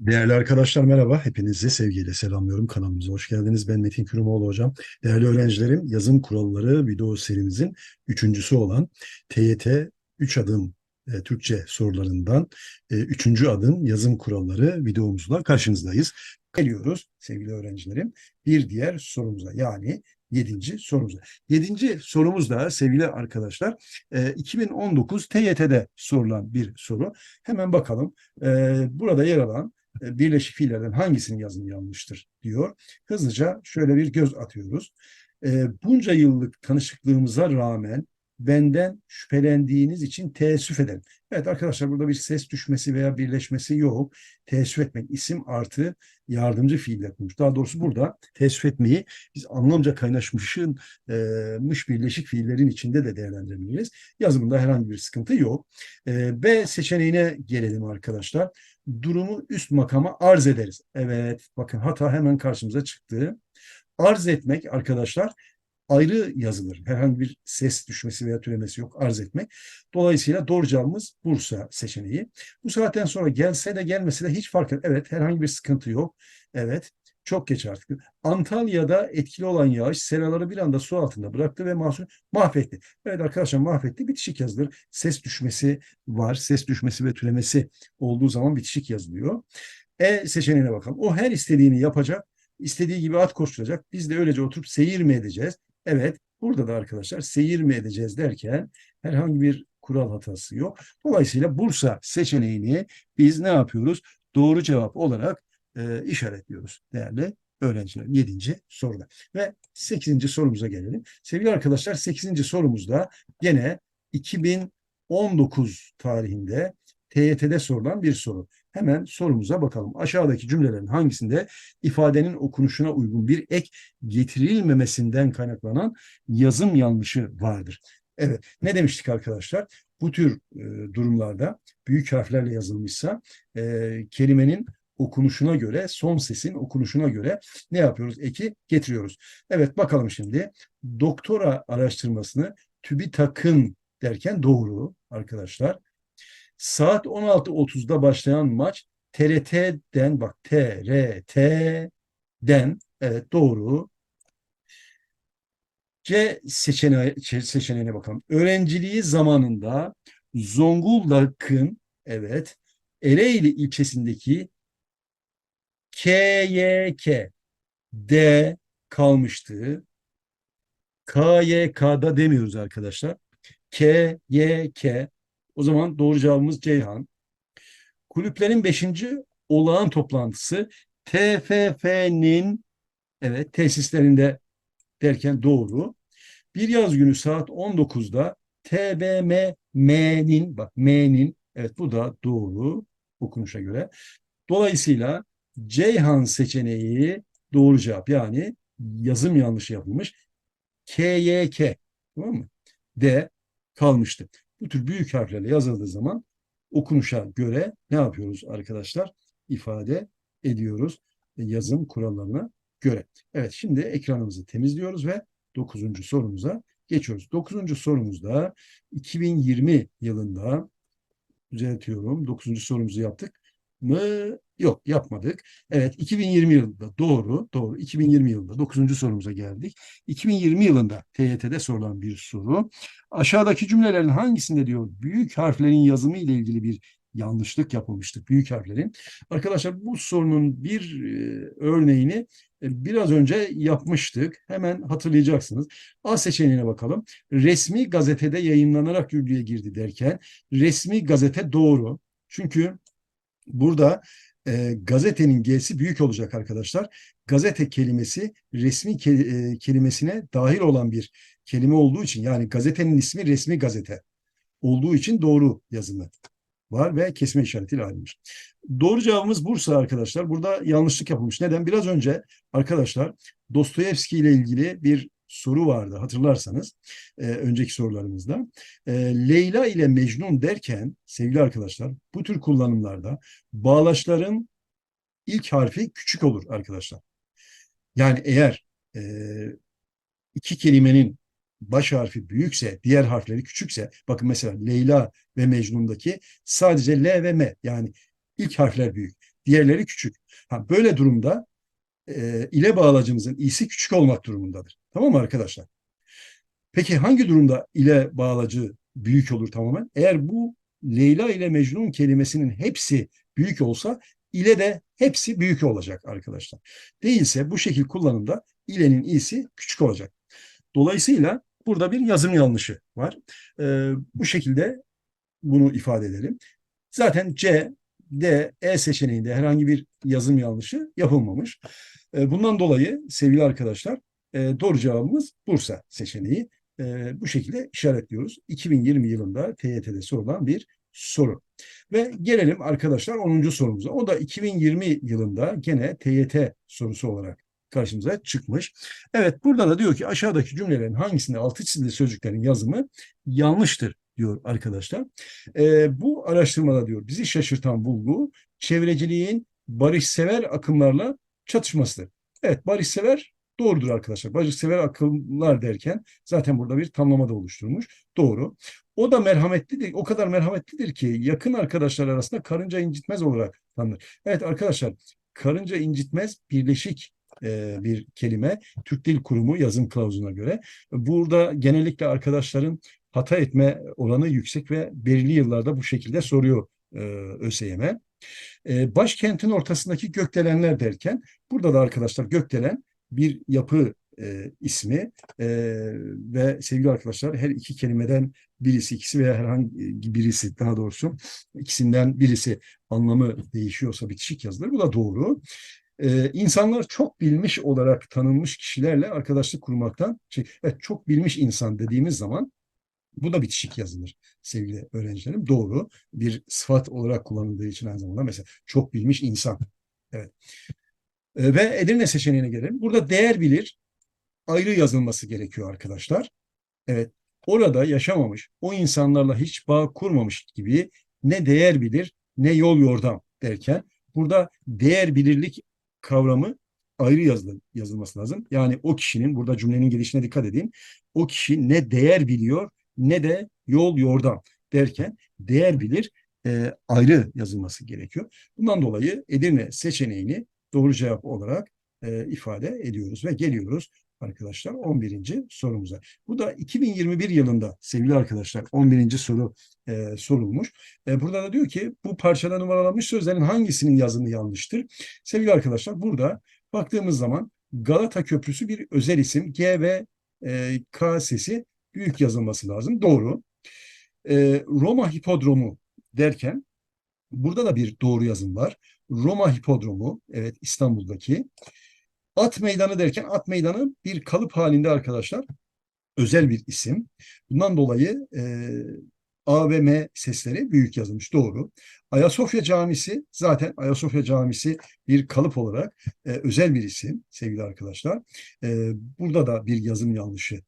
Değerli arkadaşlar merhaba. Hepinizi sevgiyle selamlıyorum. Kanalımıza hoş geldiniz. Ben Metin Kürümoğlu hocam. Değerli öğrencilerim, yazım kuralları video serimizin üçüncüsü olan TYT 3 adım e, Türkçe sorularından e, üçüncü adım yazım kuralları videomuzla karşınızdayız. Geliyoruz sevgili öğrencilerim bir diğer sorumuza yani yedinci sorumuza. Yedinci sorumuz da sevgili arkadaşlar e, 2019 TYT'de sorulan bir soru. Hemen bakalım. E, burada yer alan e, birleşik fiillerden hangisinin yazımı yanlıştır diyor. Hızlıca şöyle bir göz atıyoruz. E, bunca yıllık tanışıklığımıza rağmen benden şüphelendiğiniz için teessüf ederim. Evet arkadaşlar burada bir ses düşmesi veya birleşmesi yok. Teessüf etmek isim artı yardımcı fiil yapılmış. Daha doğrusu burada teessüf etmeyi biz anlamca kaynaşmışın e, mış birleşik fiillerin içinde de değerlendirebiliriz. Yazımında herhangi bir sıkıntı yok. E, B seçeneğine gelelim arkadaşlar durumu üst makama arz ederiz. Evet bakın hata hemen karşımıza çıktı. Arz etmek arkadaşlar ayrı yazılır. Herhangi bir ses düşmesi veya türemesi yok arz etmek. Dolayısıyla doğru cevabımız Bursa seçeneği. Bu saatten sonra gelse de gelmese de hiç fark etmez. Evet herhangi bir sıkıntı yok. Evet çok geç artık. Antalya'da etkili olan yağış seraları bir anda su altında bıraktı ve mahsul mahvetti. Evet arkadaşlar mahvetti. Bitişik yazılır. Ses düşmesi var. Ses düşmesi ve türemesi olduğu zaman bitişik yazılıyor. E seçeneğine bakalım. O her istediğini yapacak. istediği gibi at koşturacak. Biz de öylece oturup seyir mi edeceğiz? Evet. Burada da arkadaşlar seyir mi edeceğiz derken herhangi bir kural hatası yok. Dolayısıyla Bursa seçeneğini biz ne yapıyoruz? Doğru cevap olarak e, işaretliyoruz değerli öğrenciler. Yedinci soruda. Ve sekizinci sorumuza gelelim. Sevgili arkadaşlar sekizinci sorumuzda gene 2019 tarihinde TYT'de sorulan bir soru. Hemen sorumuza bakalım. Aşağıdaki cümlelerin hangisinde ifadenin okunuşuna uygun bir ek getirilmemesinden kaynaklanan yazım yanlışı vardır? Evet, ne demiştik arkadaşlar? Bu tür e, durumlarda büyük harflerle yazılmışsa e, kelimenin okunuşuna göre, son sesin okunuşuna göre ne yapıyoruz? Eki getiriyoruz. Evet bakalım şimdi. Doktora araştırmasını TÜBİTAK'ın derken doğru arkadaşlar. Saat 16.30'da başlayan maç TRT'den bak TRT'den evet doğru. C seçeneği, seçeneğine bakalım. Öğrenciliği zamanında Zonguldak'ın evet Ereğli ilçesindeki KYK D kalmıştı. KYK'da demiyoruz arkadaşlar. KYK o zaman doğru cevabımız Ceyhan. Kulüplerin 5. olağan toplantısı TFF'nin evet tesislerinde derken doğru. Bir yaz günü saat 19'da TBMM'nin bak M'nin evet bu da doğru okunuşa göre. Dolayısıyla Ceyhan seçeneği doğru cevap. Yani yazım yanlışı yapılmış. KYK tamam mı? D kalmıştı. Bu tür büyük harflerle yazıldığı zaman okunuşa göre ne yapıyoruz arkadaşlar? İfade ediyoruz yazım kurallarına göre. Evet şimdi ekranımızı temizliyoruz ve 9. sorumuza geçiyoruz. 9. sorumuzda 2020 yılında düzeltiyorum. 9. sorumuzu yaptık mı? Yok yapmadık. Evet 2020 yılında doğru doğru 2020 yılında 9. sorumuza geldik. 2020 yılında TYT'de sorulan bir soru. Aşağıdaki cümlelerin hangisinde diyor büyük harflerin yazımı ile ilgili bir yanlışlık yapılmıştır büyük harflerin. Arkadaşlar bu sorunun bir e, örneğini e, biraz önce yapmıştık. Hemen hatırlayacaksınız. A seçeneğine bakalım. Resmi gazetede yayınlanarak yürürlüğe girdi derken resmi gazete doğru. Çünkü burada e, gazetenin G'si büyük olacak arkadaşlar. Gazete kelimesi resmi ke e, kelimesine dahil olan bir kelime olduğu için yani gazetenin ismi resmi gazete olduğu için doğru yazımı var ve kesme işaretiyle ayrılmış. Doğru cevabımız Bursa arkadaşlar. Burada yanlışlık yapılmış. Neden? Biraz önce arkadaşlar Dostoyevski ile ilgili bir soru vardı hatırlarsanız e, önceki sorularımızda. E, Leyla ile Mecnun derken sevgili arkadaşlar bu tür kullanımlarda bağlaçların ilk harfi küçük olur arkadaşlar. Yani eğer e, iki kelimenin baş harfi büyükse, diğer harfleri küçükse, bakın mesela Leyla ve Mecnun'daki sadece L ve M yani ilk harfler büyük. Diğerleri küçük. Ha, böyle durumda e, ile bağlacımızın i'si küçük olmak durumundadır. Tamam mı arkadaşlar? Peki hangi durumda ile bağlacı büyük olur tamamen? Eğer bu Leyla ile Mecnun kelimesinin hepsi büyük olsa ile de hepsi büyük olacak arkadaşlar. Değilse bu şekil kullanımda ilenin i'si küçük olacak. Dolayısıyla burada bir yazım yanlışı var. Ee, bu şekilde bunu ifade edelim. Zaten C, D, E seçeneğinde herhangi bir yazım yanlışı yapılmamış. Ee, bundan dolayı sevgili arkadaşlar e, doğru cevabımız Bursa seçeneği. Ee, bu şekilde işaretliyoruz. 2020 yılında TYT'de sorulan bir soru. Ve gelelim arkadaşlar 10. sorumuza. O da 2020 yılında gene TYT sorusu olarak karşımıza çıkmış. Evet burada da diyor ki aşağıdaki cümlelerin hangisinde altı çizili sözcüklerin yazımı yanlıştır diyor arkadaşlar. Ee, bu araştırmada diyor bizi şaşırtan bulgu çevreciliğin barışsever akımlarla çatışmasıdır. Evet barışsever doğrudur arkadaşlar. Barışsever akımlar derken zaten burada bir tamlama da oluşturmuş. Doğru. O da merhametlidir. O kadar merhametlidir ki yakın arkadaşlar arasında karınca incitmez olarak tanınır. Evet arkadaşlar karınca incitmez birleşik e, bir kelime. Türk Dil Kurumu yazım kılavuzuna göre. Burada genellikle arkadaşların hata etme oranı yüksek ve belirli yıllarda bu şekilde soruyor e, ÖSYM. E, başkentin ortasındaki gökdelenler derken burada da arkadaşlar gökdelen bir yapı e, ismi e, ve sevgili arkadaşlar her iki kelimeden birisi ikisi veya herhangi birisi daha doğrusu ikisinden birisi anlamı değişiyorsa bitişik yazılır. Bu da doğru. Ee, insanlar çok bilmiş olarak tanınmış kişilerle arkadaşlık kurmaktan, şey, evet, çok bilmiş insan dediğimiz zaman bu da bitişik yazılır sevgili öğrencilerim. Doğru. Bir sıfat olarak kullanıldığı için aynı zamanda mesela çok bilmiş insan. Evet. Ee, ve Edirne seçeneğine gelelim. Burada değer bilir ayrı yazılması gerekiyor arkadaşlar. Evet. Orada yaşamamış, o insanlarla hiç bağ kurmamış gibi ne değer bilir ne yol yordam derken burada değer bilirlik kavramı ayrı yazılı, yazılması lazım. Yani o kişinin, burada cümlenin gelişine dikkat edin. O kişi ne değer biliyor ne de yol yordam derken değer bilir e, ayrı yazılması gerekiyor. Bundan dolayı Edirne seçeneğini doğru cevap olarak e, ifade ediyoruz ve geliyoruz arkadaşlar 11. sorumuza. Bu da 2021 yılında sevgili arkadaşlar 11. soru e, sorulmuş. E, burada da diyor ki bu parçada numaralanmış sözlerin hangisinin yazımı yanlıştır? Sevgili arkadaşlar burada baktığımız zaman Galata Köprüsü bir özel isim. G ve e, K sesi büyük yazılması lazım. Doğru. E, Roma Hipodromu derken burada da bir doğru yazım var. Roma Hipodromu, evet İstanbul'daki. At meydanı derken at meydanı bir kalıp halinde arkadaşlar. Özel bir isim. Bundan dolayı e, A ve M sesleri büyük yazılmış. Doğru. Ayasofya Camisi zaten Ayasofya Camisi bir kalıp olarak e, özel bir isim sevgili arkadaşlar. E, burada da bir yazım yanlışı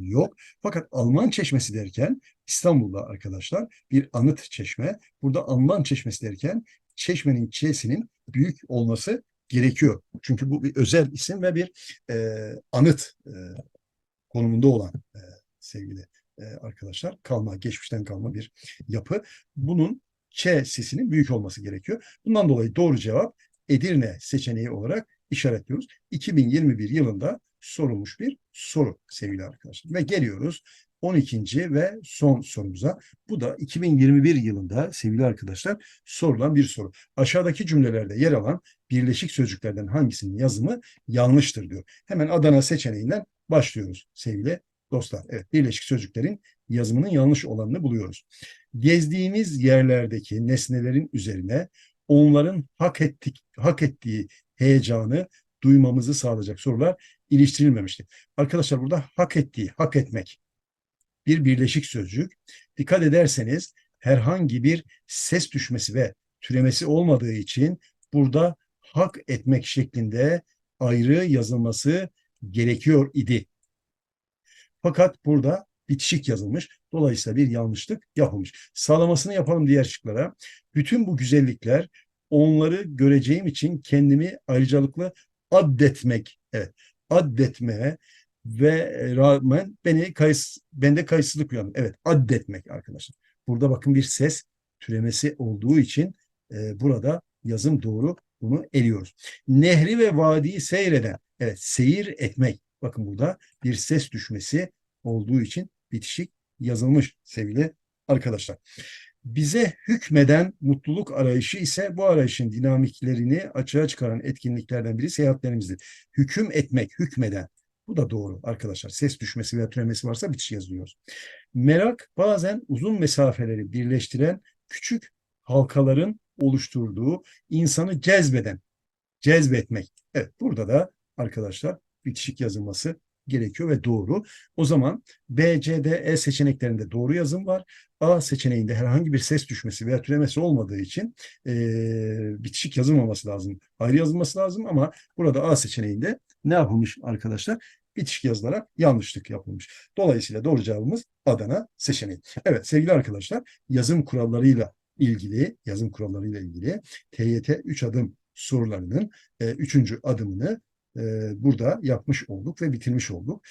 yok. Fakat Alman Çeşmesi derken İstanbul'da arkadaşlar bir anıt çeşme. Burada Alman Çeşmesi derken çeşmenin ç'sinin büyük olması gerekiyor. Çünkü bu bir özel isim ve bir e, anıt e, konumunda olan e, sevgili e, arkadaşlar. Kalma, geçmişten kalma bir yapı. Bunun Ç sesinin büyük olması gerekiyor. Bundan dolayı doğru cevap Edirne seçeneği olarak işaretliyoruz. 2021 yılında sorulmuş bir soru sevgili arkadaşlar. Ve geliyoruz 12. ve son sorumuza. Bu da 2021 yılında sevgili arkadaşlar sorulan bir soru. Aşağıdaki cümlelerde yer alan birleşik sözcüklerden hangisinin yazımı yanlıştır diyor. Hemen Adana seçeneğinden başlıyoruz sevgili dostlar. Evet birleşik sözcüklerin yazımının yanlış olanını buluyoruz. Gezdiğimiz yerlerdeki nesnelerin üzerine onların hak ettik hak ettiği heyecanı duymamızı sağlayacak sorular iliştirilmemiştir. Arkadaşlar burada hak ettiği, hak etmek bir birleşik sözcük. Dikkat ederseniz herhangi bir ses düşmesi ve türemesi olmadığı için burada hak etmek şeklinde ayrı yazılması gerekiyor idi. Fakat burada bitişik yazılmış. Dolayısıyla bir yanlışlık yapılmış. Sağlamasını yapalım diğer şıklara. Bütün bu güzellikler onları göreceğim için kendimi ayrıcalıklı addetmek. Evet, addetmeye ve rağmen beni kayıs, bende kayıtsızlık uyandı. Evet, addetmek arkadaşlar. Burada bakın bir ses türemesi olduğu için e, burada yazım doğru. Bunu eliyoruz. Nehri ve vadiyi seyreden. Evet seyir etmek. Bakın burada bir ses düşmesi olduğu için bitişik yazılmış sevgili arkadaşlar. Bize hükmeden mutluluk arayışı ise bu arayışın dinamiklerini açığa çıkaran etkinliklerden biri seyahatlerimizdir. Hüküm etmek, hükmeden. Bu da doğru arkadaşlar. Ses düşmesi veya türemesi varsa bitiş yazıyoruz. Merak bazen uzun mesafeleri birleştiren küçük halkaların oluşturduğu insanı cezbeden, cezbetmek. Evet burada da arkadaşlar bitişik yazılması gerekiyor ve doğru. O zaman B, C, D, E seçeneklerinde doğru yazım var. A seçeneğinde herhangi bir ses düşmesi veya türemesi olmadığı için e, bitişik yazılmaması lazım. Ayrı yazılması lazım ama burada A seçeneğinde ne yapılmış arkadaşlar? Bitişik yazılarak yanlışlık yapılmış. Dolayısıyla doğru cevabımız Adana seçeneği. Evet sevgili arkadaşlar yazım kurallarıyla ilgili yazım kurallarıyla ilgili TYT 3 adım sorularının 3. adımını e, burada yapmış olduk ve bitirmiş olduk.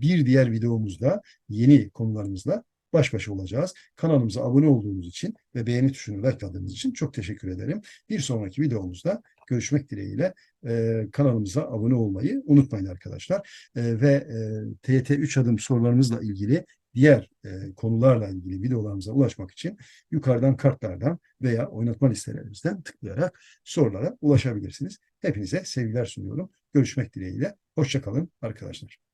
Bir diğer videomuzda yeni konularımızla baş başa olacağız. Kanalımıza abone olduğunuz için ve beğeni tuşunu likeladığınız için çok teşekkür ederim. Bir sonraki videomuzda görüşmek dileğiyle kanalımıza abone olmayı unutmayın arkadaşlar. Ve e, TYT 3 adım sorularımızla ilgili diğer e, konularla ilgili videolarımıza ulaşmak için yukarıdan kartlardan veya oynatma listelerimizden tıklayarak sorulara ulaşabilirsiniz. Hepinize sevgiler sunuyorum. Görüşmek dileğiyle. Hoşçakalın arkadaşlar.